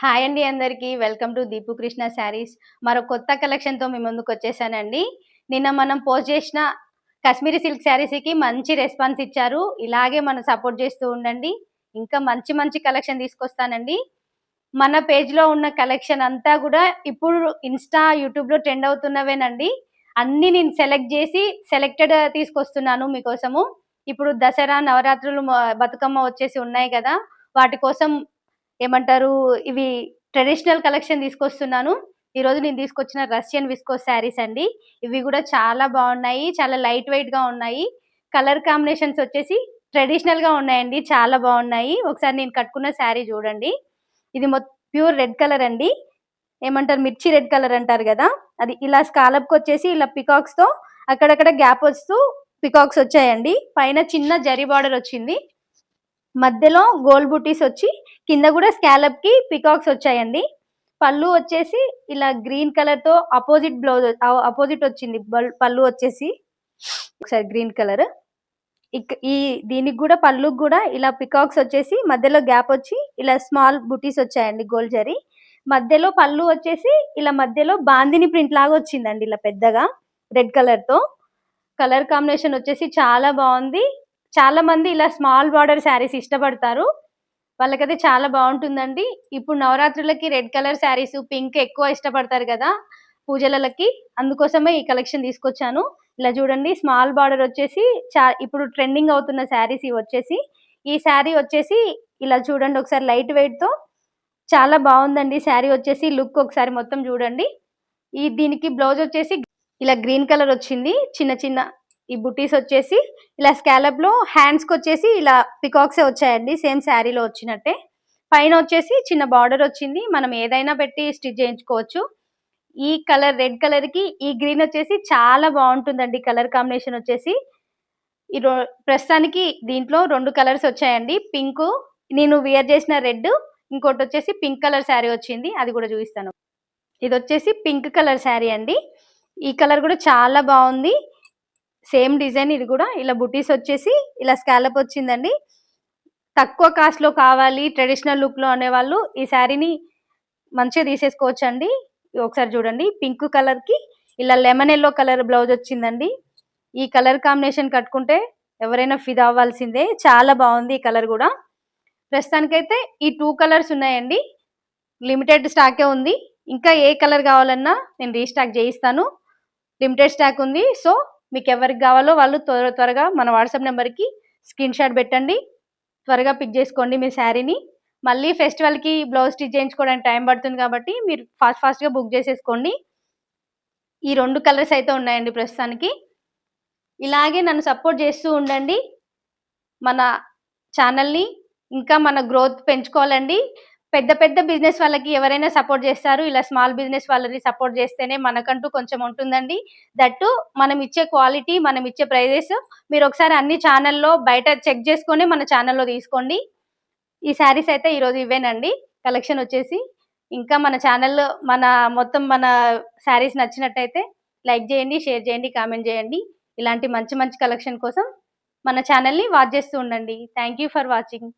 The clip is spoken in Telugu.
హాయ్ అండి అందరికీ. Welcome to Deepu Krishna Sarees. మరో కొత్త కలెక్షన్తో మీ ముందుకు వచ్చేసానండి. నిన్న మనం పోస్ట్ చేసిన కాశ్మీరీ సిల్క్ శారీస్కి మంచి రెస్పాన్స్ ఇచ్చారు. ఇలాగే మనం సపోర్ట్ చేస్తూ ఉండండి. ఇంకా మంచి మంచి కలెక్షన్ తీసుకొస్తానండి. మన పేజ్లో ఉన్న కలెక్షన్ అంతా కూడా ఇప్పుడు ఇన్స్టా యూట్యూబ్లో ట్రెండ్ అవుతున్నవేనండి. అన్నీ నేను సెలెక్ట్ చేసి సెలెక్టెడ్ తీసుకొస్తున్నాను మీకోసము. ఇప్పుడు దసరా నవరాత్రులు బతుకమ్మ వచ్చేసి ఉన్నాయి కదా. వాటి కోసం ఏమంటారు? ఇవి ట్రెడిషనల్ కలెక్షన్ తీసుకొస్తున్నాను. ఈ రోజు నేను తీసుకొచ్చిన రష్యన్ విస్కోస్ శారీస్ అండి. ఇవి కూడా చాలా బాగున్నాయి. చాలా లైట్ వెయిట్గా ఉన్నాయి. కలర్ కాంబినేషన్స్ వచ్చేసి ట్రెడిషనల్గా ఉన్నాయండి. చాలా బాగున్నాయి. ఒకసారి నేను కట్టుకున్న శారీ చూడండి. ఇది మొత్తం ప్యూర్ రెడ్ కలర్ అండి. ఏమంటారు? మిర్చి రెడ్ కలర్ అంటారు కదా? అది ఇలా స్కాలప్ వచ్చేసి ఇలా పికాక్స్తో అక్కడక్కడ గ్యాప్ వస్తూ పికాక్స్ వచ్చాయండి. పైన చిన్న జరీ బార్డర్ వచ్చింది. మధ్యలో గోల్డ్ బుటీస్ వచ్చి కింద కూడా స్కాలప్కి పికాక్స్ వచ్చాయండి. పళ్ళు వచ్చేసి ఇలా గ్రీన్ కలర్తో అపోజిట్ బ్లౌజ్ అపోజిట్ వచ్చింది. పళ్ళు వచ్చేసి ఒకసారి గ్రీన్ కలర్ ఈ దీనికి కూడా పళ్ళుకి కూడా ఇలా పికాక్స్ వచ్చేసి మధ్యలో గ్యాప్ వచ్చి ఇలా స్మాల్ బుటీస్ వచ్చాయండి గోల్డ్ జరీ మధ్యలో పళ్ళు వచ్చేసి ఇలా మధ్యలో బాందిని ప్రింట్ లాగా వచ్చిందండి ఇలా పెద్దగా రెడ్ కలర్తో. కలర్ కాంబినేషన్ వచ్చేసి చాలా బాగుంది. చాలా మంది ఇలా స్మాల్ బార్డర్ శారీస్ ఇష్టపడతారు. వాళ్ళకైతే చాలా బాగుంటుందండి. ఇప్పుడు నవరాత్రులకి రెడ్ కలర్ శారీస్ పింక్ ఎక్కువ ఇష్టపడతారు కదా పూజలకి. అందుకోసమే ఈ కలెక్షన్ తీసుకొచ్చాను. ఇలా చూడండి స్మాల్ బార్డర్ వచ్చేసి చా ఇప్పుడు ట్రెండింగ్ అవుతున్న శారీస్ ఇవి వచ్చేసి. ఈ శారీ వచ్చేసి ఇలా చూడండి ఒకసారి లైట్ వెయిట్తో. చాలా బాగుందండి శారీ వచ్చేసి. లుక్ ఒకసారి మొత్తం చూడండి. ఈ దీనికి బ్లౌజ్ వచ్చేసి ఇలా గ్రీన్ కలర్ వచ్చింది. చిన్న చిన్న ఈ బుటీస్ వచ్చేసి ఇలా స్కాలప్లో హ్యాండ్స్కి వచ్చేసి ఇలా పికాక్స్ వచ్చాయండి సేమ్ శారీలో వచ్చినట్టే. పైన వచ్చేసి చిన్న బార్డర్ వచ్చింది మనం ఏదైనా పెట్టి స్టిచ్ చేయించుకోవచ్చు. ఈ కలర్ రెడ్ కలర్కి ఈ గ్రీన్ వచ్చేసి చాలా బాగుంటుందండి కలర్ కాంబినేషన్ వచ్చేసి. ఈ రో- ప్రస్తుతానికి దీంట్లో రెండు కలర్స్ వచ్చాయండి పింక్ నేను వియర్ చేసిన రెడ్ ఇంకోటి వచ్చేసి పింక్ కలర్ శారీ వచ్చింది అది కూడా చూపిస్తాను. ఇది వచ్చేసి పింక్ కలర్ శారీ అండి. ఈ కలర్ కూడా చాలా బాగుంది. సేమ్ డిజైన్ ఇది కూడా. ఇలా బుటీస్ వచ్చేసి ఇలా స్కాలప్ వచ్చిందండి. తక్కువ కాస్ట్లో కావాలి ట్రెడిషనల్ లుక్లో అనేవాళ్ళు ఈ శారీని మంచిగా తీసేసుకోవచ్చు అండి ఒకసారి చూడండి పింక్ కలర్కి ఇలా లెమన్ ఎల్లో కలర్ బ్లౌజ్ వచ్చిందండి. ఈ కలర్ కాంబినేషన్ కట్టుకుంటే ఎవరైనా ఫిదా అవ్వాల్సిందే. చాలా బాగుంది ఈ కలర్ కూడా. ప్రస్తుతానికైతే ఈ టూ కలర్స్ ఉన్నాయండి. లిమిటెడ్ స్టాకే ఉంది. ఇంకా ఏ కలర్ కావాలన్నా నేను రీస్టాక్ చేయిస్తాను. లిమిటెడ్ స్టాక్ ఉంది. సో మీకు ఎవరికి కావాలో వాళ్ళు త్వర త్వరగా మన వాట్సాప్ నెంబర్కి స్క్రీన్ షాట్ పెట్టండి. త్వరగా పిక్ చేసుకోండి మీ శారీని. మళ్ళీ ఫెస్టివల్కి బ్లౌజ్ స్టిచ్ చేయించుకోవడానికి టైం పడుతుంది కాబట్టి మీరు ఫాస్ట్ ఫాస్ట్గా బుక్ చేసేసుకోండి. ఈ రెండు కలర్స్ అయితే ఉన్నాయండి ప్రస్తుతానికి. ఇలాగే నన్ను సపోర్ట్ చేస్తూ ఉండండి. మన ఛానల్ని ఇంకా మన గ్రోత్ పెంచుకోవాలండి. పెద్ద పెద్ద బిజినెస్ వాళ్ళకి ఎవరైనా సపోర్ట్ చేస్తారు. ఇలా స్మాల్ బిజినెస్ వాళ్ళని సపోర్ట్ చేస్తేనే మనకంటూ కొంచెం ఉంటుందండి. దట్టు మనం ఇచ్చే క్వాలిటీ మనం ఇచ్చే ప్రైజెస్ మీరు ఒకసారి అన్ని ఛానల్లో బయట చెక్ చేసుకొని మన ఛానల్లో తీసుకోండి. ఈ శారీస్ అయితే ఈరోజు ఇవేనండి. కలెక్షన్ వచ్చేసి ఇంకా మన ఛానల్ మన మొత్తం మన శారీస్ నచ్చినట్టయితే లైక్ చేయండి షేర్ చేయండి కామెంట్ చేయండి. ఇలాంటి మంచి మంచి కలెక్షన్ కోసం మన ఛానల్ని వాచ్ చేస్తూ ఉండండి. Thank you for watching.